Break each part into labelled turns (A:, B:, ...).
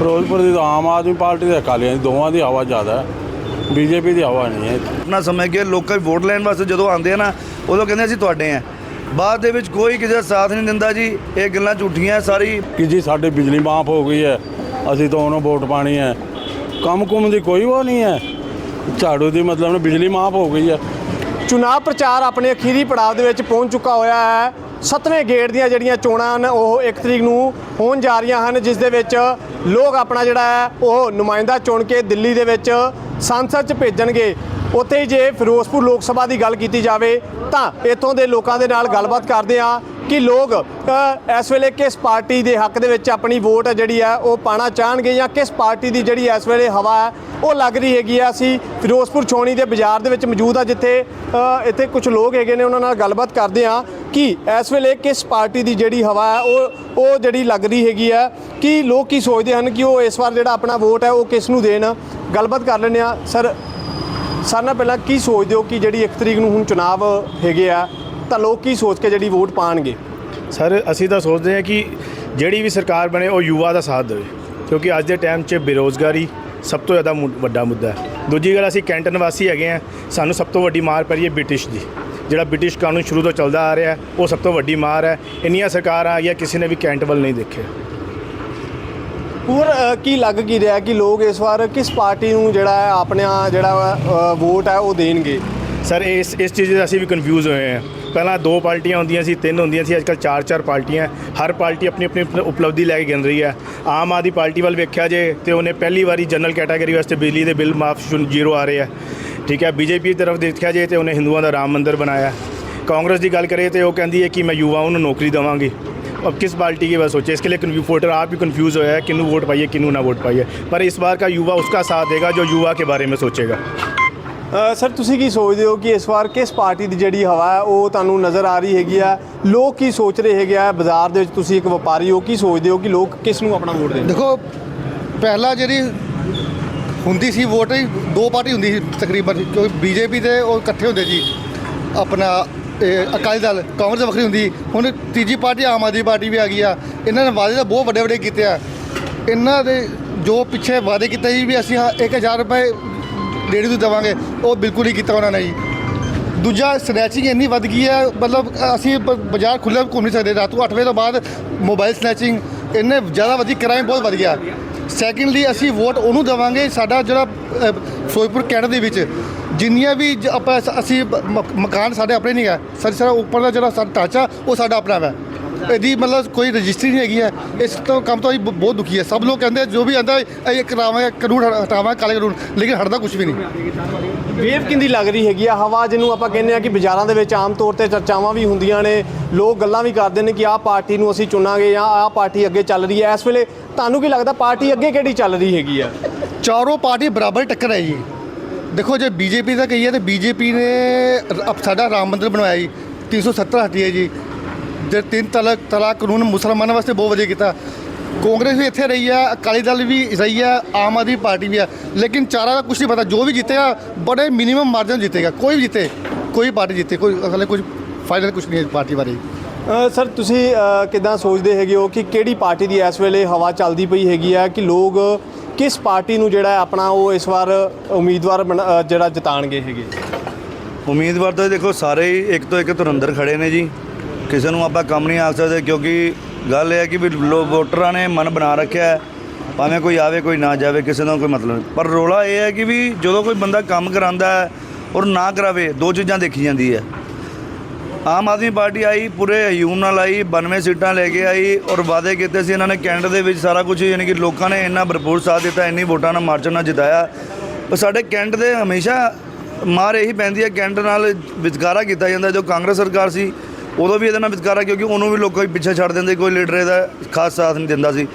A: ਫਿਰੋਜ਼ਪੁਰ ਦੀ ਤਾਂ ਆਮ ਆਦਮੀ ਪਾਰਟੀ ਤੇ ਅਕਾਲੀਆਂ ਦੀ ਦੋਵਾਂ ਦੀ ਹਵਾ ਜ਼ਿਆਦਾ ਹੈ। ਬੀਜੇਪੀ ਦੀ ਹਵਾ ਨਹੀਂ ਹੈ
B: ਆਪਣਾ ਸਮਝ ਕੇ ਲੋਕਾਂ ਦੀ ਵੋਟ ਲੈਣ ਵਾਸਤੇ ਜਦੋਂ ਆਉਂਦੇ ਆ ਨਾ ਉਦੋਂ ਕਹਿੰਦੇ ਅਸੀਂ ਤੁਹਾਡੇ ਆ। ਬਾਅਦ ਦੇ ਵਿੱਚ ਕੋਈ ਕਿਸੇ ਦਾ ਸਾਥ ਨਹੀਂ ਦਿੰਦਾ ਜੀ ਇਹ ਗੱਲਾਂ ਝੂਠੀਆਂ ਸਾਰੀ।
A: ਕਿ ਜੀ ਸਾਡੇ ਬਿਜਲੀ ਮਾਫ ਹੋ ਗਈ ਹੈ ਅਸੀਂ ਤਾਂ ਉਹਨੂੰ ਵੋਟ ਪਾਣੀ ਹੈ। ਕੰਮ ਕੁਮ ਦੀ ਕੋਈ ਉਹ ਨਹੀਂ ਹੈ। ਝਾੜੂ ਦੀ ਮਤਲਬ ਨਾ ਬਿਜਲੀ ਮਾਫ ਹੋ ਗਈ ਹੈ।
C: ਚੁਣਾਵ ਪ੍ਰਚਾਰ ਆਪਣੇ ਅਖੀਰੀ ਪੜਾਅ ਦੇ ਵਿੱਚ ਪਹੁੰਚ ਚੁੱਕਾ ਹੋਇਆ ਹੈ। ਸੱਤਵੇਂ ਗੇੜ ਦੀਆਂ ਜਿਹੜੀਆਂ ਚੋਣਾਂ ਹਨ, ਉਹ 1 ਤਰੀਕ ਨੂੰ ਹੋਣ ਜਾ ਰਹੀਆਂ ਹਨ, ਜਿਸ ਦੇ ਵਿੱਚ ਲੋਕ ਆਪਣਾ ਜਿਹੜਾ ਹੈ, ਉਹ ਨੁਮਾਇੰਦਾ ਚੁਣ ਕੇ ਦਿੱਲੀ ਦੇ ਵਿੱਚ ਸੰਸਦ 'ਚ ਭੇਜਣਗੇ। ਉੱਥੇ ਹੀ ਜੇ ਫਿਰੋਜ਼ਪੁਰ ਲੋਕ ਸਭਾ ਦੀ ਗੱਲ ਕੀਤੀ ਜਾਵੇ, ਤਾਂ ਇੱਥੋਂ ਦੇ ਲੋਕਾਂ ਦੇ ਨਾਲ ਗੱਲਬਾਤ ਕਰਦੇ ਆ ਕਿ ਲੋਕ ਇਸ ਵੇਲੇ ਕਿਸ ਪਾਰਟੀ ਦੇ ਹੱਕ ਦੇ ਵਿੱਚ ਆਪਣੀ ਵੋਟ ਜਿਹੜੀ ਹੈ, ਉਹ ਪਾਣਾ ਚਾਹਣਗੇ ਜਾਂ ਕਿਸ ਪਾਰਟੀ ਦੀ ਜਿਹੜੀ ਇਸ ਵੇਲੇ ਹਵਾ ਹੈ, ਉਹ ਲੱਗ ਰਹੀ ਹੈਗੀ ਆ ਅਸੀਂ ਫਿਰੋਜ਼ਪੁਰ ਛੋਣੀ ਦੇ ਬਾਜ਼ਾਰ ਦੇ ਵਿੱਚ ਮੌਜੂਦ ਆ ਜਿੱਥੇ ਇੱਥੇ ਕੁਝ ਲੋਕ ਹੈਗੇ ਨੇ, ਉਹਨਾਂ ਨਾਲ ਗੱਲਬਾਤ ਕਰਦੇ ਆ ਕਿ ਇਸ ਵੇਲੇ ਕਿਸ ਪਾਰਟੀ ਦੀ ਜਿਹੜੀ ਹਵਾ ਹੈ, ਉਹ ਉਹ ਜਿਹੜੀ ਲੱਗ ਰਹੀ ਹੈਗੀ ਆ ਕਿ ਲੋਕ ਕੀ ਸੋਚਦੇ ਹਨ ਕਿ ਉਹ ਇਸ ਵਾਰ ਜਿਹੜਾ ਆਪਣਾ ਵੋਟ ਹੈ, ਉਹ ਕਿਸ ਨੂੰ ਦੇਣ? ਗੱਲਬਾਤ ਕਰ ਲੈਂਦੇ ਆ ਸਰ ਸਾਰਿਆਂ ਨਾਲ ਪਹਿਲਾਂ ਕੀ ਸੋਚਦੇ ਹੋ ਕਿ ਜਿਹੜੀ 1 ਤਰੀਕ ਨੂੰ ਹੁਣ ਚੁਣਾਵ ਹੈਗੇ ਆ, ਤਾਂ ਲੋਕ ਕੀ ਸੋਚ ਕੇ ਜਿਹੜੀ ਵੋਟ ਪਾਣਗੇ?
D: ਸਰ, ਅਸੀਂ ਤਾਂ ਸੋਚਦੇ ਹਾਂ ਕਿ ਜਿਹੜੀ ਵੀ ਸਰਕਾਰ ਬਣੇ, ਉਹ ਯੁਵਾ ਦਾ ਸਾਥ ਦੇਵੇ, ਕਿਉਂਕਿ ਅੱਜ ਦੇ ਟਾਈਮ 'ਚ ਬੇਰੋਜ਼ਗਾਰੀ ਸਭ ਤੋਂ ਜ਼ਿਆਦਾ ਮੁ- ਵੱਡਾ ਮੁੱਦਾ ਹੈ। ਦੂਜੀ ਗੱਲ, ਅਸੀਂ ਕੈਂਟਨ ਵਾਸੀ ਹੈਗੇ ਆ ਸਾਨੂੰ ਸਭ ਤੋਂ ਵੱਡੀ ਮਾਰ ਪੈ ਹੈ ਬ੍ਰਿਟਿਸ਼ ਦੀ। ਜਿਹੜਾ ਬ੍ਰਿਟਿਸ਼ ਕਾਨੂੰਨ ਸ਼ੁਰੂ ਤੋਂ ਚੱਲਦਾ ਆ ਰਿਹਾ ਉਹ ਸਭ ਤੋਂ ਵੱਡੀ ਮਾਰ ਹੈ। ਇੰਨੀਆਂ ਸਰਕਾਰਾਂ ਆਈਆਂ ਕਿਸੇ ਨੇ ਵੀ ਕੈਂਟ ਵੱਲ ਨਹੀਂ ਦੇਖਿਆ।
C: ਹੋਰ ਕੀ ਲੱਗ ਕੀ ਰਿਹਾ ਕਿ ਲੋਕ ਇਸ ਵਾਰ ਕਿਸ ਪਾਰਟੀ ਨੂੰ ਜਿਹੜਾ ਹੈ ਆਪਣਾ ਜਿਹੜਾ ਵੋਟ ਹੈ ਉਹ ਦੇਣਗੇ?
D: ਸਰ ਇਸ ਇਸ ਚੀਜ਼ 'ਚ ਅਸੀਂ ਵੀ ਕਨਫਿਊਜ਼ ਹੋਏ ਹਾਂ। ਪਹਿਲਾਂ ਦੋ ਪਾਰਟੀਆਂ ਹੁੰਦੀਆਂ ਸੀ ਤਿੰਨ ਹੁੰਦੀਆਂ ਸੀ ਅੱਜਕੱਲ ਚਾਰ ਚਾਰ ਪਾਰਟੀਆਂ। ਹਰ ਪਾਰਟੀ ਆਪਣੀ ਆਪਣੀ ਉਪ- ਉਪਲਬਧੀ ਲੈ ਕੇ ਗਿਣ ਰਹੀ ਹੈ। ਆਮ ਆਦਮੀ ਪਾਰਟੀ ਵੱਲ ਵੇਖਿਆ ਜੇ ਤੇ ਉਹਨੇ ਪਹਿਲੀ ਵਾਰੀ ਜਨਰਲ ਕੈਟਾਗਰੀ ਵਾਸਤੇ ਬਿਜਲੀ ਦੇ ਬਿੱਲ ਮਾਫ ਜ਼ੀਰੋ ਆ ਰਹੇ ਹੈ। ਠੀਕ ਹੈ ਬੀਜੇਪੀ ਦੀ ਤਰਫ ਦੇਖਿਆ ਜੇ ਤੇ ਉਹਨੇ ਹਿੰਦੂਆਂ ਦਾ ਰਾਮ ਮੰਦਿਰ ਬਣਾਇਆ ਕਾਂਗਰਸ ਦੀ ਗੱਲ ਕਰੇ ਤੇ ਉਹ ਕਹਿੰਦੀ ਹੈ ਕਿ ਮੈਂ युवाओं ਨੂੰ ਨੌਕਰੀ देवांगी अब किस पार्टी की बात सोचे इसके लिए कन्फ्यू- वोटर आप भी कंफ्यूज हो है किन्नू वोट पाइए किन्नू ना वोट पाइए पर इस बार का युवा उसका साथ देगा जो युवा के बारे में सोचेगा
C: ਅ, ਸਰ ਤੁਸੀਂ ਕੀ ਸੋਚਦੇ ਹੋ ਕਿ ਇਸ ਵਾਰ ਕਿਸ ਪਾਰਟੀ ਦੀ ਜਿਹੜੀ ਹਵਾ ਹੈ ਉਹ ਤੁਹਾਨੂੰ ਨਜ਼ਰ ਆ ਰਹੀ ਹੈਗੀ ਆ ਲੋਕ ਕੀ ਸੋਚ ਰਹੇ ਹੈਗੇ ਆ ਬਾਜ਼ਾਰ ਦੇ ਵਿੱਚ ਤੁਸੀਂ ਇੱਕ ਵਪਾਰੀ ਹੋ ਕੀ ਸੋਚਦੇ ਹੋ ਕਿ ਲੋਕ ਕਿਸ ਨੂੰ ਆਪਣਾ ਵੋਟ ਦੇਣ
E: ਦੇਖੋ ਪਹਿਲਾਂ ਜਿਹੜੀ ਹੁੰਦੀ ਸੀ ਵੋਟ ਦੋ ਪਾਰਟੀ ਹੁੰਦੀ ਸੀ ਤਕਰੀਬਨ, ਕਿਉਂਕਿ ਬੀਜੇਪੀ ਦੇ ਉਹ ਇਕੱਠੇ ਹੁੰਦੇ ਜੀ, ਆਪਣਾ, ਇਹ ਅਕਾਲੀ ਦਲ, ਕਾਂਗਰਸ ਵੱਖਰੀ ਹੁੰਦੀ, ਹੁਣ ਤੀਜੀ ਪਾਰਟੀ ਆਮ ਆਦਮੀ ਪਾਰਟੀ ਵੀ ਆ ਗਈ ਆ, ਇਹਨਾਂ ਨੇ ਵਾਅਦੇ ਤਾਂ ਬਹੁਤ ਵੱਡੇ ਵੱਡੇ ਕੀਤੇ ਆ, ਇਹਨਾਂ ਦੇ ਜੋ ਪਿੱਛੇ ਵਾਅਦੇ ਕੀਤੇ ਸੀ ਵੀ ਅਸੀਂ 1000 ਰੁਪਏ ਡੇਢ ਨੂੰ ਦੇਵਾਂਗੇ, ਉਹ ਬਿਲਕੁਲ ਹੀ ਕੀਤਾ ਉਹਨਾਂ ਨੇ ਜੀ। ਦੂਜਾ ਸਨੈਚਿੰਗ ਇੰਨੀ ਵੱਧ ਗਈ ਹੈ ਮਤਲਬ ਅਸੀਂ ਬਾਜ਼ਾਰ ਖੁੱਲ੍ਹਾ ਘੁੰਮ ਨਹੀਂ ਸਕਦੇ, ਰਾਤ ਨੂੰ 8 ਵਜੇ ਤੋਂ ਬਾਅਦ ਮੋਬਾਈਲ ਸਨੈਚਿੰਗ ਇੰਨੇ ਜ਼ਿਆਦਾ ਵਧੀ ਕ੍ਰਾਈਮ ਬਹੁਤ ਵੱਧ ਗਿਆ। ਸੈਕਿੰਡਲੀ ਅਸੀਂ ਵੋਟ ਉਹਨੂੰ ਦੇਵਾਂਗੇ ਸਾਡਾ ਜਿਹੜਾ ਫਿਰੋਜ਼ਪੁਰ ਕੈਂਟ ਦੇ ਵਿੱਚ। ਜਿੰਨੀਆਂ ਵੀ ਆਪਾਂ ਅਸੀਂ ਮਕਾਨ ਸਾਡੇ ਆਪਣੇ ਨਹੀਂ ਹੈ। ਸਾਡਾ ਸਾਰਾ ਉੱਪਰ ਦਾ ਜਿਹੜਾ ਸਾਡਾ ਢਾਂਚਾ ਉਹ ਸਾਡਾ ਆਪਣਾ ਹੈ ਇਹਦੀ ਮਤਲਬ ਕੋਈ ਰਜਿਸਟਰੀ ਨਹੀਂ ਹੈਗੀ ਹੈ। ਇਸ ਤੋਂ ਕੰਮ ਤੋਂ ਅਸੀਂ ਬ- ਬਹੁਤ ਦੁਖੀ ਹੈ। ਸਭ ਲੋਕ ਕਹਿੰਦੇ ਜੋ ਵੀ ਆਂਦਾ ਇਹ ਕਰਾਵਾਂਗੇ ਕਾਨੂੰਨ ਹਟ- ਹਟਾਵਾਂਗੇ ਕਾਲੇ ਕਾਨੂੰਨ। ਲੇਕਿਨ ਹਟਦਾ ਕੁਝ ਵੀ ਨਹੀਂ।
C: ਵੇਵ ਕਿੰਦੀ ਲੱਗ ਰਹੀ ਹੈਗੀ ਆ? ਹਵਾ ਜਿਹਨੂੰ ਆਪਾਂ ਕਹਿੰਦੇ ਆ ਕਿ ਬਾਜ਼ਾਰਾਂ ਦੇ ਵਿੱਚ ਆਮ ਤੌਰ ਤੇ ਚਰਚਾਵਾਂ ਵੀ ਹੁੰਦੀਆਂ ਨੇ। ਲੋਕ ਗੱਲਾਂ ਵੀ ਕਰਦੇ ਨੇ ਕਿ ਆਹ ਪਾਰਟੀ ਨੂੰ ਅਸੀਂ ਚੁਣਾਂਗੇ ਜਾਂ ਆਹ ਪਾਰਟੀ ਅੱਗੇ ਚੱਲ ਰਹੀ ਹੈ। ਇਸ ਵੇਲੇ ਤੁਹਾਨੂੰ ਕੀ ਲੱਗਦਾ ਪਾਰਟੀ ਅੱਗੇ ਕਿਹੜੀ ਚੱਲ ਰਹੀ ਹੈਗੀ ਆ?
E: ਚਾਰੋਂ ਪਾਰਟੀ ਬਰਾਬਰ ਟੱਕਰ ਹੈ ਜੀ। ਦੇਖੋ ਜੇ ਬੀਜੇਪੀ ਦਾ ਕਹੀਏ ਤੇ ਬੀਜੇਪੀ ਨੇ ਰ- ਅਪ- ਸਾਡਾ ਰਾਮ ਮੰਦਿਰ ਬਣਵਾਇਆ ਜੀ। 370 ਹਟੀ ਹੈ ਜੀ। ਜੇ ਤਿੰਨ ਤਲਾਕ ਤਲਾਕ ਕਾਨੂੰਨ ਮੁਸਲਮਾਨਾਂ ਵਾਸਤੇ ਬਹੁਤ ਵਧੀਆ ਕੀਤਾ। ਕਾਂਗਰਸ ਵੀ ਇੱਥੇ ਰਹੀ ਹੈ ਅਕਾਲੀ ਦਲ ਵੀ ਰਹੀ ਹੈ ਆਮ ਆਦਮੀ ਪਾਰਟੀ ਵੀ ਹੈ ਲੇਕਿਨ ਚਾਰਾਂ ਦਾ ਕੁਝ ਨਹੀਂ ਪਤਾ ਜੋ ਵੀ ਜਿੱਤੇਗਾ ਬੜੇ ਮਿਨੀਮਮ ਮਾਰਜਨ ਜਿੱਤੇਗਾ। ਕੋਈ ਵੀ ਜਿੱਤੇ ਕੋਈ ਪਾਰਟੀ ਜਿੱਤੇ ਕੋਈ ਅਸਲੇ ਕੁਝ ਫਾਈਨਲ ਕੁਝ ਨਹੀਂ ਹੈ ਪਾਰਟੀ ਬਾਰੇ।
C: ਸਰ ਤੁਸੀਂ ਕਿੱਦਾਂ ਸੋਚਦੇ ਹੈਗੇ ਹੋ ਕਿ ਕਿਹੜੀ ਪਾਰਟੀ ਦੀ ਇਸ ਵੇਲੇ ਹਵਾ ਚੱਲਦੀ ਪਈ ਹੈਗੀ ਆ ਕਿ ਲੋਕ ਕਿਸ ਪਾਰਟੀ ਨੂੰ ਜਿਹੜਾ ਆਪਣਾ ਉਹ ਇਸ ਵਾਰ ਉਮੀਦਵਾਰ ਜਿਹੜਾ ਜਿਤਾਣਗੇ ਹੈਗੇ?
B: ਉਮੀਦਵਾਰ ਤਾਂ ਦੇਖੋ ਸਾਰੇ ਹੀ ਇੱਕ ਤੋਂ ਇੱਕ ਧੁਰੰਦਰ ਖੜੇ ਨੇ ਜੀ। ਕਿਸੇ ਨੂੰ ਆਪਾਂ ਕੰਮ ਨਹੀਂ ਆ ਸਕਦੇ, ਕਿਉਂਕਿ ਗੱਲ ਇਹ ਹੈ ਕਿ ਵੀ ਲੋ ਵੋਟਰਾਂ ਨੇ ਮਨ ਬਣਾ ਰੱਖਿਆ ਹੈ। ਭਾਵੇਂ ਕੋਈ ਆਵੇ, ਕੋਈ ਨਾ ਜਾਵੇ, ਕਿਸੇ ਦਾ ਕੋਈ ਮਤਲਬ ਨਹੀਂ। ਪਰ ਰੋਲਾ ਇਹ ਹੈ ਕਿ ਵੀ ਜਦੋਂ ਕੋਈ ਬੰਦਾ ਕੰਮ ਕਰਾਂਦਾ ਹੈ ਔਰ ਨਾ ਕਰਾਵੇ, ਦੋ ਚੀਜ਼ਾਂ ਦੇਖੀ ਜਾਂਦੀ ਹੈ। ਆਮ ਆਦਮੀ ਪਾਰਟੀ ਆਈ, ਪੂਰੇ ਹਯੂਮ ਨਾਲ ਆਈ 92 ਸੀਟਾਂ ਲੈ ਕੇ ਆਈ ਔਰ ਵਾਅਦੇ ਕੀਤੇ ਸੀ ਇਹਨਾਂ ਨੇ, ਕੈਂਟ ਦੇ ਵਿੱਚ ਸਾਰਾ ਕੁਝ ਯਾਨੀ ਕਿ ਲੋਕਾਂ ਨੇ ਇੰਨਾ ਭਰਪੂਰ ਸਾਥ ਦਿੱਤਾ, ਇੰਨੀ ਵੋਟਾਂ ਨਾਲ ਮਾਰਚ ਨਾਲ ਜਿਤਾਇਆ। ਪਰ ਸਾਡੇ ਕੈਂਟ ਦੇ ਹਮੇਸ਼ਾ ਮਾਰ ਇਹੀ ਪੈਂਦੀ ਹੈ, ਕੈਂਟ ਨਾਲ ਵਿਚਕਾਰਾ ਕੀਤਾ ਜਾਂਦਾ, ਜੋ ਕਾਂਗਰਸ ਸਰਕਾਰ ਸੀ। ਉਦੋਂ ਵੀ ਇਹਦੇ ਨਾਲ ਵਿਤਕਰਾ ਕਿਉਂਕਿ ਉਹਨੂੰ ਵੀ ਲੋਕਾਂ ਪਿੱਛੇ ਛੱਡ ਦਿੰਦੇ, ਕੋਈ ਲੀਡਰ ਇਹਦਾ ਖਾਸ ਸਾਥ ਨਹੀਂ ਦਿੰਦਾ ਸੀ।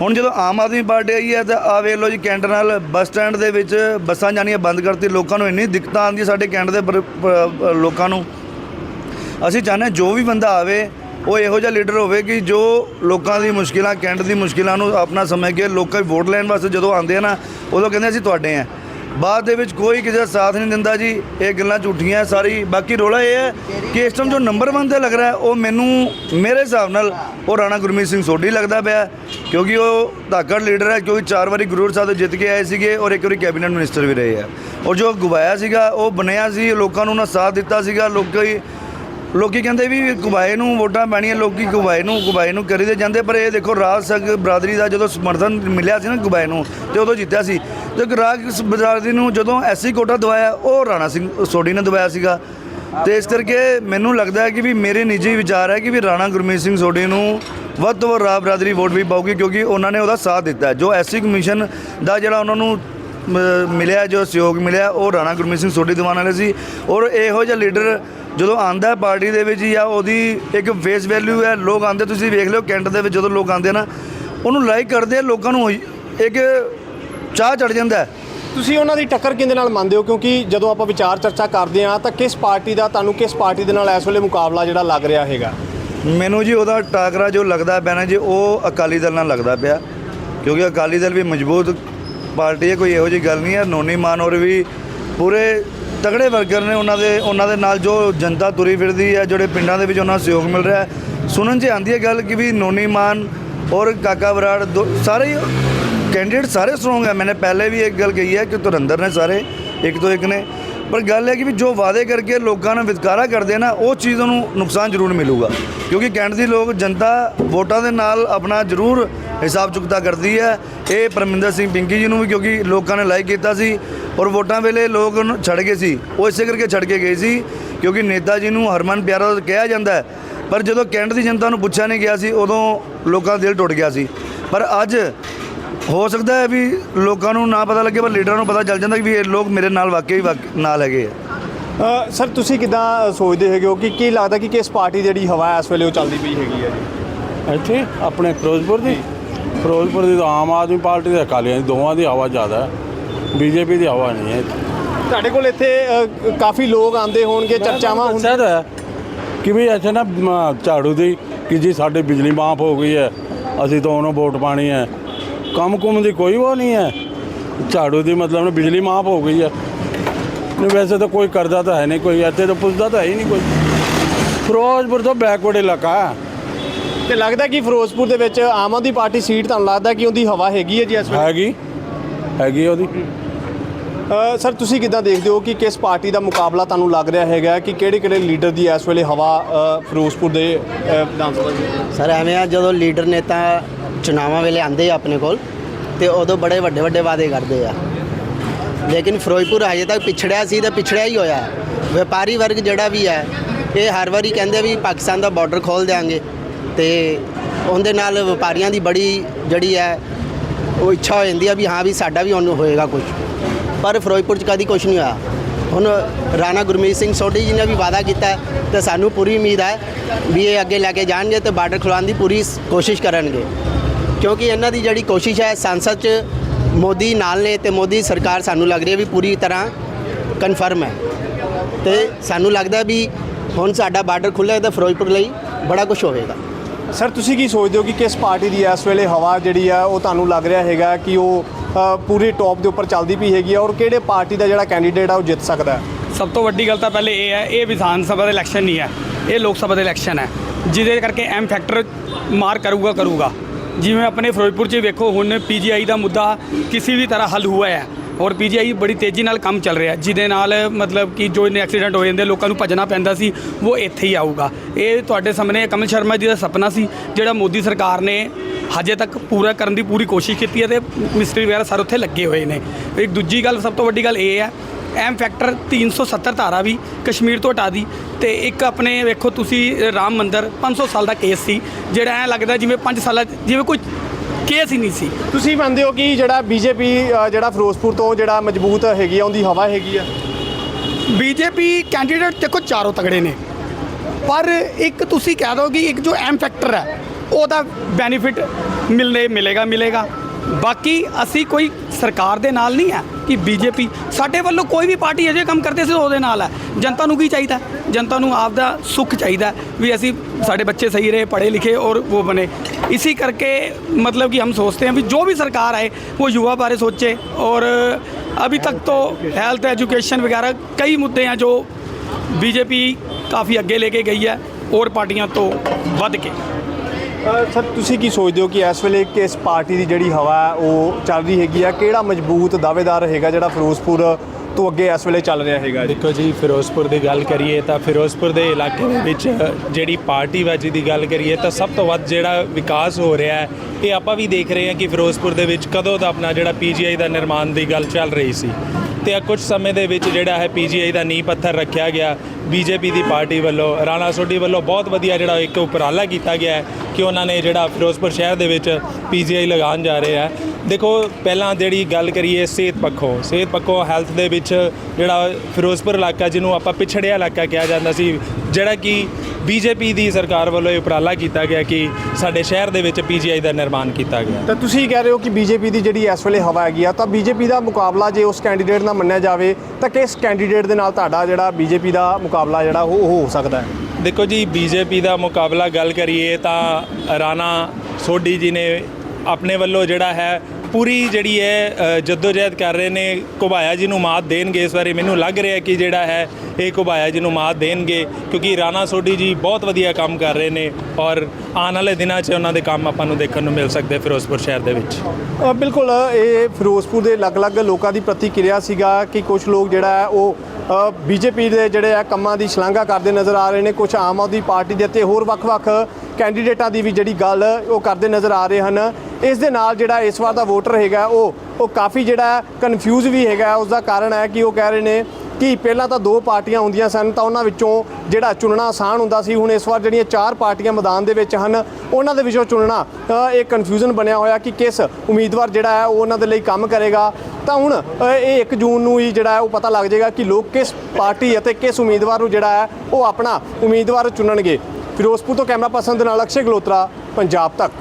B: ਹੁਣ ਜਦੋਂ ਆਮ ਆਦਮੀ ਪਾਰਟੀ ਆਈ ਹੈ ਤਾਂ ਆ ਵੇਖ ਲਓ ਜੀ, ਕੈਂਟ ਨਾਲ ਬੱਸ ਸਟੈਂਡ ਦੇ ਵਿੱਚ ਬੱਸਾਂ ਜਾਣੀਆਂ ਬੰਦ ਕਰਤੀ, ਲੋਕਾਂ ਨੂੰ ਇੰਨੀ ਦਿੱਕਤਾਂ ਆਉਂਦੀਆਂ ਸਾਡੇ ਕੈਂਟ ਦੇ ਲੋਕਾਂ ਨੂੰ। ਅਸੀਂ ਚਾਹੁੰਦੇ ਹਾਂ ਜੋ ਵੀ ਬੰਦਾ ਆਵੇ, ਉਹ ਇਹੋ ਜਿਹਾ ਲੀਡਰ ਹੋਵੇ ਕਿ ਜੋ ਲੋਕਾਂ ਦੀ ਮੁਸ਼ਕਿਲਾਂ, ਕੈਂਟ ਦੀ ਮੁਸ਼ਕਿਲਾਂ ਨੂੰ ਆਪਣਾ ਸਮਝ ਕੇ, ਲੋਕਾਂ ਦੀ ਵੋਟ ਲੈਣ ਵਾਸਤੇ ਜਦੋਂ ਆਉਂਦੇ ਆ ਨਾ, ਉਦੋਂ ਕਹਿੰਦੇ ਅਸੀਂ ਤੁਹਾਡੇ ਆ ਬਾਅਦ ਦੇ ਵਿੱਚ ਕੋਈ ਕਿਸੇ ਦਾ ਸਾਥ ਨਹੀਂ ਦਿੰਦਾ ਜੀ। ਇਹ ਗੱਲਾਂ ਝੂਠੀਆਂ ਹੈ ਸਾਰੀ। ਬਾਕੀ ਰੋਲਾ ਇਹ ਹੈ ਕਿ ਇਸ ਟਾਈਮ ਜੋ ਨੰਬਰ 1 ਤੇ ਲੱਗ ਰਿਹਾ ਉਹ ਮੈਨੂੰ, ਮੇਰੇ ਹਿਸਾਬ ਨਾਲ ਉਹ ਰਾਣਾ ਗੁਰਮੀਤ ਸਿੰਘ ਸੋਢੀ ਲੱਗਦਾ ਪਿਆ ਕਿਉਂਕਿ ਉਹ ਧਾਕੜ ਲੀਡਰ ਹੈ, ਕਿਉਂਕਿ ਚਾਰ ਵਾਰੀ ਗੁਰੂ ਸਾਹਿਬ ਤੋਂ ਜਿੱਤ ਕੇ ਆਏ ਸੀਗੇ, ਔਰ ਇੱਕ ਵਾਰੀ ਕੈਬਨਿਟ ਮਿਨਿਸਟਰ ਵੀ ਰਹੇ ਆ ਔਰ ਜੋ ਗਵਾਇਆ ਸੀਗਾ, ਉਹ ਬਣਿਆ ਸੀ, ਲੋਕਾਂ ਨੂੰ ਉਹਨਾਂ ਸਾਥ ਦਿੱਤਾ ਸੀਗਾ, ਲੋਕੀ ਲੋਕੀ ਕਹਿੰਦੇ ਵੀ ਗੁਬਾਏ ਨੂੰ ਵੋਟਾਂ ਪੈਣੀਆਂ, ਲੋਕੀ ਕੁਬਾਏ ਨੂੰ, ਗੁਬਾਏ ਨੂੰ ਕਰੀਦੇ ਜਾਂਦੇ, ਪਰ ਇਹ ਦੇਖੋ ਰਾਜ ਸਿੰਘ ਬਰਾਦਰੀ ਦਾ ਜਦੋਂ ਸਮਰਥਨ ਮਿਲਿਆ ਸੀ ਨਾ ਗੁਬਾਏ ਨੂੰ, ਤੇ ਉਦੋਂ ਜਿੱਤਿਆ ਸੀ। ਤੇ ਰਾਜ ਬਰਾਦਰੀ ਨੂੰ ਜਦੋਂ ਐਸੀ ਕੋਟਾ ਦਵਾਇਆ, ਉਹ ਰਾਣਾ ਸਿੰਘ ਸੋਢੀ ਨੇ ਦਵਾਇਆ ਸੀਗਾ। ਤੇ ਇਸ ਕਰਕੇ ਮੈਨੂੰ ਲੱਗਦਾ ਹੈ ਕਿ ਵੀ ਮੇਰੇ ਨਿੱਜੀ ਵਿਚਾਰ ਹੈ ਕਿ ਵੀ ਰਾਣਾ ਗੁਰਮੀਤ ਸਿੰਘ ਸੋਢੀ ਨੂੰ ਵੱਧ ਤੋਂ ਵੱਧ ਰਾਜ ਬਰਾਦਰੀ ਵੋਟ ਵੀ ਪਾਊਗੀ, ਕਿਉਂਕਿ ਉਹਨਾਂ ਨੇ ਉਹਦਾ ਸਾਥ ਦਿੱਤਾ ਹੈ। ਜੋ ਐਸਸੀ ਕਮਿਸ਼ਨ ਦਾ ਜਿਹੜਾ ਉਹਨਾਂ ਨੂੰ ਮਿਲਿਆ, ਜੋ ਸਹਿਯੋਗ ਮਿਲਿਆ, ਉਹ ਰਾਣਾ ਗੁਰਮੀਤ ਸਿੰਘ ਸੋਢੀ ਦੀਵਾਨ ਵਾਲੇ ਸੀ। ਔਰ ਇਹੋ ਜਿਹਾ ਲੀਡਰ ਜਦੋਂ ਆਂਦਾ ਪਾਰਟੀ ਦੇ ਵਿੱਚ ਜਾਂ ਉਹਦੀ ਇੱਕ ਫੇਸ ਵੈਲਿਊ ਹੈ ਲੋਕ ਆਂਦੇ ਤੁਸੀਂ ਵੇਖ ਲਿਓ ਕੈਂਟ ਦੇ ਵਿੱਚ ਜਦੋਂ ਲੋਕ ਆਂਦੇ ਨਾ ਉਹਨੂੰ ਲਾਈਕ ਕਰਦੇ ਆ ਲੋਕਾਂ ਨੂੰ ਇੱਕ ਚਾਹ ਚੜ ਜਾਂਦਾ
C: ਤੁਸੀਂ ਉਹਨਾਂ ਦੀ ਟੱਕਰ ਕਿਹਦੇ ਨਾਲ ਮੰਨਦੇ ਹੋ? ਕਿਉਂਕਿ ਜਦੋਂ ਆਪਾਂ ਵਿਚਾਰ ਚਰਚਾ ਕਰਦੇ ਹਾਂ ਤਾਂ ਕਿਸ ਪਾਰਟੀ ਦਾ ਤੁਹਾਨੂੰ ਕਿਸ ਪਾਰਟੀ ਦੇ ਨਾਲ ਇਸ ਵੇਲੇ ਮੁਕਾਬਲਾ ਜਿਹੜਾ ਲੱਗ ਰਿਹਾ ਹੈਗਾ?
B: ਮੈਨੂੰ ਜੀ ਉਹਦਾ ਟਾਕਰਾ ਜੋ ਲੱਗਦਾ ਪਿਆ ਨਾ ਜੀ ਉਹ ਅਕਾਲੀ ਦਲ ਨਾਲ ਲੱਗਦਾ ਪਿਆ। ਕਿਉਂਕਿ ਅਕਾਲੀ ਦਲ ਵੀ ਮਜ਼ਬੂਤ ਪਾਰਟੀ ਹੈ ਕੋਈ ਇਹੋ ਜਿਹੀ ਗੱਲ ਨਹੀਂ ਹੈ। ਨੋਨੀ ਮਾਨ ਔਰ ਵੀ ਪੂਰੇ ਤਗੜੇ ਵਰਕਰ ਨੇ ਉਹਨਾਂ ਦੇ ਉਹਨਾਂ ਦੇ ਨਾਲ ਜੋ ਜਨਤਾ ਤੁਰੀ ਫਿਰਦੀ ਹੈ, ਜਿਹੜੇ ਪਿੰਡਾਂ ਦੇ ਵਿੱਚ ਉਹਨਾਂ ਨੂੰ ਸਹਿਯੋਗ ਮਿਲ ਰਿਹਾ ਹੈ। ਸੁਣਨ 'ਚ ਆਉਂਦੀ ਹੈ ਗੱਲ ਕਿ ਵੀ ਨੋਨੀ ਮਾਨ ਔਰ ਕਾਕਾ ਬਰਾੜ ਦੋ- ਸਾਰੇ ਕੈਂਡੀਡੇਟ ਸਾਰੇ ਸਟਰੋਂਗ ਹੈ। ਮੈਨੇ ਪਹਿਲੇ ਵੀ ਇੱਕ ਗੱਲ ਕਹੀ ਹੈ ਕਿ ਤੁਰੰਦਰ ਨੇ ਸਾਰੇ, ਇੱਕ ਤੋਂ ਇੱਕ ਨੇ। ਪਰ ਗੱਲ ਹੈ ਕਿ ਵੀ ਜੋ ਵਾਅਦੇ ਕਰਕੇ ਲੋਕਾਂ ਨੂੰ ਵਿਤਕਾਰਾ ਕਰਦੇ ਨਾ, ਉਹ ਚੀਜ਼ ਨੂੰ ਨੁਕਸਾਨ ਜ਼ਰੂਰ ਮਿਲੂਗਾ। ਕਿਉਂਕਿ ਕੈਂਟ ਦੀ ਲੋਕ ਜਨਤਾ ਵੋਟਾਂ ਦੇ ਨਾਲ ਆਪਣਾ ਜ਼ਰੂਰ ਹਿਸਾਬ ਚੁਕਤਾ ਕਰਦੀ ਹੈ। ਇਹ ਪਰਮਿੰਦਰ ਸਿੰਘ ਪਿੰਕੀ ਜੀ ਨੂੰ ਵੀ ਕਿਉਂਕਿ ਲੋਕਾਂ ਨੇ ਲਾਈਕ ਕੀਤਾ ਸੀ। ਔਰ ਵੋਟਾਂ ਵੇਲੇ ਲੋਕ ਉਹਨੂੰ ਛੱਡ ਗਏ ਸੀ। ਉਹ ਇਸੇ ਕਰਕੇ ਛੱਡ ਕੇ ਗਏ ਸੀ ਕਿਉਂਕਿ ਨੇਤਾ ਜੀ ਨੂੰ ਹਰਮਨ ਪਿਆਰਾ ਕਿਹਾ ਜਾਂਦਾ ਹੈ। ਪਰ ਜਦੋਂ ਕੈਂਟ ਦੀ ਜਨਤਾ ਨੂੰ ਪੁੱਛਿਆ ਨਹੀਂ ਗਿਆ ਸੀ ਉਦੋਂ ਲੋਕਾਂ ਦਾ ਦਿਲ ਟੁੱਟ ਗਿਆ ਸੀ। ਪਰ ਅੱਜ ਹੋ ਸਕਦਾ ਹੈ ਵੀ ਲੋਕਾਂ ਨੂੰ ਨਾ ਪਤਾ ਲੱਗੇ ਪਰ ਲੀਡਰਾਂ ਨੂੰ ਪਤਾ ਚੱਲ ਜਾਂਦਾ ਕਿ ਵੀ ਇਹ ਲੋਕ ਮੇਰੇ ਨਾਲ ਵਾਕਈ ਵਾਕ- ਨਾਲ ਹੈਗੇ ਆ।
C: ਸਰ ਤੁਸੀਂ ਕਿਦਾਂ ਸੋਚਦੇ ਹੈਗੇ ਹੋ ਕਿ ਕੀ ਲੱਗਦਾ ਕਿ ਕਿਸ ਪਾਰਟੀ ਦੀ ਜਿਹੜੀ ਹਵਾ ਇਸ ਵੇਲੇ ਉਹ ਚੱਲਦੀ ਪਈ ਹੈਗੀ ਹੈ? ਜੀ
A: ਇੱਥੇ ਆਪਣੇ ਫਿਰੋਜ਼ਪੁਰ ਦੀ? ਫਿਰੋਜ਼ਪੁਰ ਦੀ ਤਾਂ ਆਮ ਆਦਮੀ ਪਾਰਟੀ ਦੇ ਅਕਾਲੀਆਂ ਦੀ ਦੋਵਾਂ ਦੀ ਹਵਾ ਜ਼ਿਆਦਾ ਹੈ। ਬੀਜੇਪੀ ਦੀ ਹਵਾ ਨਹੀਂ ਹੈ।
C: ਤੁਹਾਡੇ ਕੋਲ ਇੱਥੇ ਅ, ਕਾਫੀ ਲੋਕ ਆਉਂਦੇ ਹੋਣਗੇ ਚਰਚਾਵਾਂ ਹੁੰਦੀਆਂ
A: ਹੈ ਕਿ ਵੀ ਇੱਥੇ ਨਾ ਮ, ਝਾੜੂ ਦੀ ਕਿ ਜੀ ਸਾਡੇ ਬਿਜਲੀ ਮਾਫ ਹੋ ਗਈ ਹੈ ਅਸੀਂ ਤਾਂ ਉਹਨੂੰ ਵੋਟ ਪਾਣੀ ਹੈ। ਕੰਮ ਕੁਮ ਦੀ ਕੋਈ ਉਹ ਨਹੀਂ ਹੈ। ਝਾੜੂ ਦੀ ਮਤਲਬ ਨਾ ਬਿਜਲੀ ਮਾਫ ਹੋ ਗਈ ਹੈ। ਨਹੀਂ ਵੈਸੇ ਤਾਂ ਕੋਈ ਕਰਦਾ ਤਾਂ ਹੈ ਨਹੀਂ ਕੋਈ ਇੱਥੇ ਤਾਂ ਪੁੱਛਦਾ ਤਾਂ ਹੈ ਹੀ ਨਹੀਂ ਕੋਈ। ਫਿਰੋਜ਼ਪੁਰ ਤੋਂ ਬੈਕਵਰਡ ਇਲਾਕਾ ਹੈ।
C: ਤੇ ਲੱਗਦਾ ਕਿ ਫਿਰੋਜ਼ਪੁਰ ਦੇ ਵਿੱਚ ਆਮ ਆਦਮੀ ਪਾਰਟੀ ਸੀਟ ਤੁਹਾਨੂੰ ਲੱਗਦਾ ਕਿ ਉਹਦੀ ਹਵਾ ਹੈਗੀ ਹੈ ਜੀ ਇਸ ਵੇਲੇ?
A: ਹੈਗੀ। ਹੈਗੀ ਉਹਦੀ।
C: ਸਰ, ਤੁਸੀਂ ਕਿਦਾਂ ਦੇਖਦੇ ਹੋ ਕਿ ਕਿਸ ਪਾਰਟੀ ਦਾ ਮੁਕਾਬਲਾ ਤੁਹਾਨੂੰ ਲੱਗ ਰਿਹਾ ਹੈਗਾ ਕਿ ਕਿਹੜੇ ਕਿਹੜੇ ਲੀਡਰ ਦੀ ਇਸ ਵੇਲੇ ਹਵਾ ਫਿਰੋਜ਼ਪੁਰ ਦੇ ਵਿਧਾਨ ਸਭਾ ਦੀ?
F: ਸਰ, ਐਵੇਂ ਆ, ਜਦੋਂ ਲੀਡਰ ਨੇਤਾ ਚੁਣਾਵਾਂ ਵੇਲੇ ਆਂਦੇ ਆ ਆਪਣੇ ਕੋਲ ਤੇ ਉਦੋਂ ਬੜੇ ਵੱਡੇ ਵੱਡੇ ਵਾਅਦੇ ਕਰਦੇ ਆ। ਲੇਕਿਨ ਫਿਰੋਜ਼ਪੁਰ ਹਜੇ ਤੱਕ ਪਿਛੜਿਆ ਸੀ ਤੇ ਪਿਛੜਿਆ ਹੀ ਹੋਇਆ। ਵਪਾਰੀ ਵਰਗ ਜਿਹੜਾ ਵੀ ਹੈ, ਇਹ ਹਰ ਵਾਰੀ ਕਹਿੰਦੇ ਵੀ ਪਾਕਿਸਤਾਨ ਦਾ ਬਾਰਡਰ ਖੋਲ ਦੇਾਂਗੇ ਤੇ ਉਹਦੇ ਨਾਲ ਵਪਾਰੀਆਂ ਦੀ ਬੜੀ ਜਿਹੜੀ ਹੈ, ਉਹ ਇੱਛਾ ਹੋ ਜਾਂਦੀ ਆ ਵੀ ਹਾਂ ਵੀ ਸਾਡਾ ਵੀ ਉਹਨੂੰ ਹੋਏਗਾ ਕੁਝ ਪਰ ਫਿਰੋਜ਼ਪੁਰ 'ਚ ਕਦੀ ਕੁਝ ਨਹੀਂ ਹੋਇਆ। ਹੁਣ ਰਾਣਾ ਗੁਰਮੀਤ ਸਿੰਘ ਸੋਢੀ ਜੀ ਨੇ ਵੀ ਵਾਅਦਾ ਕੀਤਾ ਹੈ ਤੇ ਸਾਨੂੰ ਪੂਰੀ ਉਮੀਦ ਹੈ ਵੀ ਇਹ ਅੱਗੇ ਲੈ ਕੇ ਜਾਣਗੇ ਤੇ ਬਾਰਡਰ ਖੁਲਾਉਣ ਦੀ ਪੂਰੀ ਕੋਸ਼ਿਸ਼ ਕਰਨਗੇ। ਕਿਉਂਕਿ ਇਹਨਾਂ ਦੀ ਜਿਹੜੀ ਕੋਸ਼ਿਸ਼ ਹੈ, ਸੰਸਦ 'ਚ ਮੋਦੀ ਨਾਲ ਨੇ ਤੇ ਮੋਦੀ ਸਰਕਾਰ ਸਾਨੂੰ ਲੱਗ ਰਹੀ ਹੈ ਵੀ ਪੂਰੀ ਤਰ੍ਹਾਂ ਕਨਫਰਮ ਹੈ। ਤੇ ਸਾਨੂੰ ਲੱਗਦਾ ਵੀ ਹੁਣ ਸਾਡਾ ਬਾਰਡਰ ਖੁੱਲ੍ਹੇਗਾ ਤਾਂ ਫਿਰੋਜ਼ਪੁਰ ਲਈ ਬੜਾ ਕੁਝ ਹੋਵੇਗਾ।
C: ਸਰ, ਤੁਸੀਂ ਕੀ ਸੋਚਦੇ ਹੋ ਕਿ ਕਿਸ ਪਾਰਟੀ ਦੀ ਇਸ ਵੇਲੇ ਹਵਾ ਜਿਹੜੀ ਆ, ਉਹ ਤੁਹਾਨੂੰ ਲੱਗ ਰਿਹਾ ਹੈਗਾ ਕਿ ਉਹ ਪੂਰੀ ਟੌਪ ਦੇ ਉੱਪਰ ਚੱਲਦੀ ਪਈ ਹੈਗੀ ਆ ਔਰ ਕਿਹੜੇ ਪਾਰਟੀ ਦਾ ਜਿਹੜਾ ਕੈਂਡੀਡੇਟ ਆ ਉਹ ਜਿੱਤ ਸਕਦਾ
G: ਸਭ ਤੋਂ ਵੱਡੀ ਗੱਲ ਤਾਂ ਪਹਿਲੇ ਇਹ ਹੈ, ਇਹ ਵਿਧਾਨ ਸਭਾ ਦਾ ਇਲੈਕਸ਼ਨ ਨਹੀਂ ਹੈ, ਇਹ ਲੋਕ ਸਭਾ ਦਾ ਇਲੈਕਸ਼ਨ ਹੈ। ਜਿਹਦੇ ਕਰਕੇ ਐਮ ਫੈਕਟਰ ਮਾਰ ਕਰੂਗਾ ਕਰੂਗਾ। ਜਿਵੇਂ ਆਪਣੇ ਫਿਰੋਜ਼ਪੁਰ 'ਚ ਵੇਖੋ, ਹੁਣ ਪੀਜੀਆਈ ਦਾ ਮੁੱਦਾ ਕਿਸੇ ਵੀ ਤਰ੍ਹਾਂ ਹੱਲ ਹੋਇਆ ਹੈ ਔਰ ਪੀਜੀਆਈ ਬੜੀ ਤੇਜ਼ੀ ਨਾਲ ਕੰਮ ਚੱਲ ਰਿਹਾ ਜਿਹਦੇ ਨਾਲ ਮਤਲਬ ਕਿ ਜੋ ਇਹਨੇ ਐਕਸੀਡੈਂਟ ਹੋ ਜਾਂਦੇ, ਲੋਕਾਂ ਨੂੰ ਭੱਜਣਾ ਪੈਂਦਾ ਸੀ, ਉਹ ਇੱਥੇ ਹੀ ਆਊਗਾ। ਇਹ ਤੁਹਾਡੇ ਸਾਹਮਣੇ ਕਮਲ ਸ਼ਰਮਾ ਜੀ ਦਾ ਸੁਪਨਾ ਸੀ, ਜਿਹੜਾ ਮੋਦੀ ਸਰਕਾਰ ਨੇ ਹਜੇ ਤੱਕ ਪੂਰਾ ਕਰਨ ਦੀ ਪੂਰੀ ਕੋਸ਼ਿਸ਼ ਕੀਤੀ ਹੈ ਤੇ ਮਿਸਟਰੀ ਵਗੈਰਾ ਸਾਰੇ ਉੱਥੇ ਲੱਗੇ ਹੋਏ ਨੇ। ਇੱਕ ਦੂਜੀ ਗੱਲ ਸਭ ਤੋਂ ਵੱਡੀ ਗੱਲ ਇਹ ਹੈ ਐਮ ਫੈਕਟਰ 370 ਧਾਰਾ ਵੀ ਕਸ਼ਮੀਰ ਤੋਂ ਹਟਾ ਦੀ ਤੇ ਇੱਕ ਆਪਣੇ ਵੇਖੋ ਤੁਸੀਂ ਰਾਮ ਮੰਦਿਰ 500 ਸਾਲ ਦਾ ਕੇਸ ਸੀ ਜਿਹੜਾ ਐ ਲੱਗਦਾ ਜਿਵੇਂ 5 ਸਾਲਾਂ ਜਿਵੇਂ ਕੋਈ ਕੇਸ ਹੀ ਨਹੀਂ ਸੀ।
C: ਤੁਸੀਂ ਮੰਨਦੇ ਹੋ ਕਿ ਜਿਹੜਾ ਬੀਜੇਪੀ ਜਿਹੜਾ ਫਿਰੋਜ਼ਪੁਰ ਤੋਂ ਜਿਹੜਾ ਮਜ਼ਬੂਤ ਹੈਗੀ ਆ ਉਹਦੀ ਹਵਾ ਹੈਗੀ ਆ?
G: ਬੀਜੇਪੀ ਕੈਂਡੀਡੇਟ ਦੇਖੋ ਚਾਰੋਂ ਤਗੜੇ ਨੇ ਪਰ ਇੱਕ ਤੁਸੀਂ ਕਹਿ ਦੋ ਕਿ ਇੱਕ ਜੋ ਐਮ ਫੈਕਟਰ ਹੈ ਉਹਦਾ ਬੈਨੀਫਿਟ ਮਿਲਨੇ ਮਿਲੇਗਾ ਮਿਲੇਗਾ ਬਾਕੀ ਅਸੀਂ ਕੋਈ ਸਰਕਾਰ ਦੇ ਨਾਲ ਨਹੀਂ ਹੈ ਕਿ ਬੀਜੇਪੀ ਸਾਡੇ ਵੱਲੋਂ ਕੋਈ ਵੀ ਪਾਰਟੀ ਅਜੇ ਕੰਮ ਕਰਦੇ ਸੀ ਉਹਦੇ ਨਾਲ ਹੈ ਜਨਤਾ ਨੂੰ ਕੀ ਚਾਹੀਦਾ ਜਨਤਾ ਨੂੰ ਆਪਦਾ ਸੁੱਖ ਚਾਹੀਦਾ ਵੀ ਅਸੀਂ ਸਾਡੇ ਬੱਚੇ सही रहे पढ़े लिखे और वो बने इसी करके मतलब कि हम सोचते हैं भी जो भी सरकार आए वो युवा बारे सोचे और अभी तक तो हेल्थ एजुकेशन वगैरह कई मुद्दे हैं जो बीजेपी काफ़ी ਅੱਗੇ ਲੈ ਕੇ ਗਈ ਹੈ और ਪਾਰਟੀਆਂ ਤੋਂ ਵੱਧ ਕੇ
C: ਅ, ਸਰ, ਤੁਸੀਂ ਕੀ ਸੋਚਦੇ ਹੋ ਕਿ ਇਸ ਵੇਲੇ ਕਿਸ ਪਾਰਟੀ ਦੀ ਜਿਹੜੀ ਹਵਾ ਹੈ, ਉਹ ਚੱਲ ਰਹੀ ਹੈਗੀ ਆ? ਕਿਹੜਾ ਮਜ਼ਬੂਤ ਦਾਅਵੇਦਾਰ ਹੈਗਾ ਜਿਹੜਾ ਫਿਰੋਜ਼ਪੁਰ ਤੋਂ ਅੱਗੇ ਇਸ ਵੇਲੇ ਚੱਲ ਰਿਹਾ ਹੈਗਾ?
H: ਦੇਖੋ ਜੀ, ਫਿਰੋਜ਼ਪੁਰ ਦੀ ਗੱਲ ਕਰੀਏ ਤਾਂ ਫਿਰੋਜ਼ਪੁਰ ਦੇ ਇਲਾਕੇ ਦੇ ਵਿੱਚ ਜਿਹੜੀ ਪਾਰਟੀਬਾਜ਼ੀ ਦੀ ਗੱਲ ਕਰੀਏ ਤਾਂ ਸਭ ਤੋਂ ਵੱਧ ਜਿਹੜਾ ਵਿਕਾਸ ਹੋ ਰਿਹਾ ਹੈ, ਇਹ ਆਪਾਂ ਵੀ ਦੇਖ ਰਹੇ ਹਾਂ ਕਿ ਫਿਰੋਜ਼ਪੁਰ ਦੇ ਵਿੱਚ ਕਦੋਂ ਦਾ ਆਪਣਾ ਜਿਹੜਾ ਪੀਜੀਆਈ ਦਾ ਨਿਰਮਾਣ ਦੀ ਗੱਲ ਚੱਲ ਰਹੀ ਸੀ। ਤੇ ਆ ਕੁਝ ਸਮੇਂ ਦੇ ਵਿੱਚ ਜਿਹੜਾ ਹੈ ਪੀਜੀਆਈ ਦਾ ਨੀਂਹ ਪੱਥਰ ਰੱਖਿਆ ਗਿਆ। ਬੀਜੇਪੀ ਦੀ ਪਾਰਟੀ ਵੱਲੋਂ, ਰਾਣਾ ਸੋਢੀ ਵੱਲੋਂ ਬਹੁਤ ਵਧੀਆ ਜਿਹੜਾ ਇੱਕ ਉਪਰਾਲਾ ਕੀਤਾ ਗਿਆ ਹੈ ਕਿ ਉਹਨਾਂ ਨੇ ਜਿਹੜਾ ਫਿਰੋਜ਼ਪੁਰ ਸ਼ਹਿਰ ਦੇ ਵਿੱਚ ਪੀਜੀਆਈ ਲਗਾਉਣ ਜਾ ਰਹੇ ਆ। ਦੇਖੋ ਪਹਿਲਾਂ ਜਿਹੜੀ ਗੱਲ ਕਰੀਏ ਸਿਹਤ ਪੱਖੋਂ ਸਿਹਤ ਪੱਖੋਂ ਹੈਲਥ ਦੇ ਵਿੱਚ ਜਿਹੜਾ ਫਿਰੋਜ਼ਪੁਰ ਇਲਾਕਾ ਜਿਹਨੂੰ ਆਪਾਂ ਪਿਛੜਿਆ ਇਲਾਕਾ ਕਿਹਾ ਜਾਂਦਾ ਸੀ ਜਿਹੜਾ ਕਿ ਬੀਜੇਪੀ ਦੀ ਸਰਕਾਰ ਵੱਲੋਂ ਇਹ ਉਪਰਾਲਾ ਕੀਤਾ ਗਿਆ ਕਿ ਸਾਡੇ ਸ਼ਹਿਰ ਦੇ ਵਿੱਚ ਪੀਜੀਆਈ ਦਾ ਨਿਰਮਾਣ ਕੀਤਾ ਗਿਆ।
C: ਤਾਂ ਤੁਸੀਂ ਕਹਿ ਰਹੇ ਹੋ ਕਿ ਬੀਜੇਪੀ ਦੀ ਜਿਹੜੀ ਇਸ ਵੇਲੇ ਹਵਾ ਹੈਗੀ ਆ ਤਾਂ ਬੀਜੇਪੀ ਦਾ ਮੁਕਾਬਲਾ ਜੇ ਉਸ ਕੈਂਡੀਡੇਟ ਨਾਲ ਮੰਨਿਆ ਜਾਵੇ ਤਾਂ ਕਿਸ ਕੈਂਡੀਡੇਟ ਦੇ ਨਾਲ ਤੁਹਾਡਾ ਜਿਹੜਾ ਬੀਜੇਪੀ ਦਾ ਮੁਕਾਬਲਾ ਜਿਹੜਾ ਉਹ ਉਹ ਹੋ ਸਕਦਾ ਹੈ?
H: ਦੇਖੋ ਜੀ ਬੀਜੇਪੀ ਦਾ ਮੁਕਾਬਲਾ ਗੱਲ ਕਰੀਏ ਤਾਂ ਰਾਣਾ ਸੋਢੀ ਜੀ ਨੇ ਆਪਣੇ ਵੱਲੋਂ ਜਿਹੜਾ ਹੈ ਪੂਰੀ ਜਿਹੜੀ ਹੈ ਅ, ਜੱਦੋਜਹਿਦ ਕਰ ਰਹੇ ਨੇ ਘੁਬਾਇਆ ਜੀ ਨੂੰ ਮਾਤ ਦੇਣਗੇ ਇਸ ਵਾਰੀ ਮੈਨੂੰ ਲੱਗ ਰਿਹਾ ਕਿ ਜਿਹੜਾ ਹੈ ਇਹ ਘੁਬਾਇਆ ਜੀ ਨੂੰ ਮਾਤ ਦੇਣਗੇ ਕਿਉਂਕਿ ਰਾਣਾ ਸੋਢੀ ਜੀ ਬਹੁਤ ਵਧੀਆ ਕੰਮ ਕਰ ਰਹੇ ਨੇ ਔਰ ਆਉਣ ਵਾਲੇ ਦਿਨਾਂ 'ਚ ਉਹਨਾਂ ਦੇ ਕੰਮ ਆਪਾਂ ਨੂੰ ਦੇਖਣ ਨੂੰ ਮਿਲ ਸਕਦੇ ਫਿਰੋਜ਼ਪੁਰ ਸ਼ਹਿਰ ਦੇ ਵਿੱਚ।
C: ਬਿਲਕੁਲ ਇਹ ਫਿਰੋਜ਼ਪੁਰ ਦੇ ਅਲੱਗ-ਅਲੱਗ ਲੋਕਾਂ ਦੀ ਪ੍ਰਤੀਕਿਰਿਆ ਸੀਗਾ ਕਿ ਕੁਝ ਲੋਕ ਜਿਹੜਾ ਹੈ ਉਹ ਬੀਜੇਪੀ ਦੇ ਜਿਹੜੇ ਆ ਕੰਮਾਂ ਦੀ ਸ਼ਲਾਘਾ ਕਰਦੇ ਨਜ਼ਰ ਆ ਰਹੇ ਨੇ ਕੁਝ ਆਮ ਆਦਮੀ ਪਾਰਟੀ ਦੇ ਅਤੇ ਹੋਰ ਵੱਖ-ਵੱਖ ਕੈਂਡੀਡੇਟਾਂ ਦੀ ਵੀ ਜਿਹੜੀ ਗੱਲ ਉਹ ਕਰਦੇ ਨਜ਼ਰ ਆ ਰਹੇ ਹਨ। ਇਸ ਦੇ ਨਾਲ ਜਿਹੜਾ ਇਸ ਵਾਰ ਦਾ ਵੋਟਰ ਹੈਗਾ, ਉਹ ਉਹ ਕਾਫੀ ਜਿਹੜਾ ਕਨਫਿਊਜ਼ ਵੀ ਹੈਗਾ। ਉਸ ਦਾ ਕਾਰਨ ਹੈ ਕਿ ਉਹ ਕਹਿ ਰਹੇ ਨੇ ਕਿ ਪਹਿਲਾਂ ਤਾਂ ਦੋ ਪਾਰਟੀਆਂ ਹੁੰਦੀਆਂ ਸਨ, ਤਾਂ ਉਹਨਾਂ ਵਿੱਚੋਂ ਜਿਹੜਾ ਚੁਣਨਾ ਆਸਾਨ ਹੁੰਦਾ ਸੀ। ਹੁਣ ਇਸ ਵਾਰ ਜਿਹੜੀਆਂ ਚਾਰ ਪਾਰਟੀਆਂ ਮੈਦਾਨ ਦੇ ਵਿੱਚ ਹਨ, ਉਹਨਾਂ ਦੇ ਵਿੱਚੋਂ ਚੁਣਨਾ ਇਹ ਕਨਫਿਊਜ਼ਨ ਬਣਿਆ ਹੋਇਆ ਕਿ ਕਿਸ ਉਮੀਦਵਾਰ ਜਿਹੜਾ ਹੈ, ਉਹ ਉਹਨਾਂ ਦੇ ਲਈ ਕੰਮ ਕਰੇਗਾ। ਤਾਂ ਹੁਣ ਇਹ 1 ਜੂਨ ਨੂੰ ਹੀ ਜਿਹੜਾ ਹੈ, ਉਹ ਪਤਾ ਲੱਗ ਜਾਏਗਾ ਕਿ ਲੋਕ ਕਿਸ ਪਾਰਟੀ ਅਤੇ ਕਿਸ ਉਮੀਦਵਾਰ ਨੂੰ ਜਿਹੜਾ ਹੈ, ਉਹ ਆਪਣਾ ਉਮੀਦਵਾਰ ਚੁਣਨਗੇ। ਫਿਰੋਜ਼ਪੁਰ ਤੋਂ ਕੈਮਰਾ ਪਰਸਨ ਦੇ ਨਾਲ ਅਕਸ਼ੇ ਗਲੋਤਰਾ, ਪੰਜਾਬ ਤੱਕ।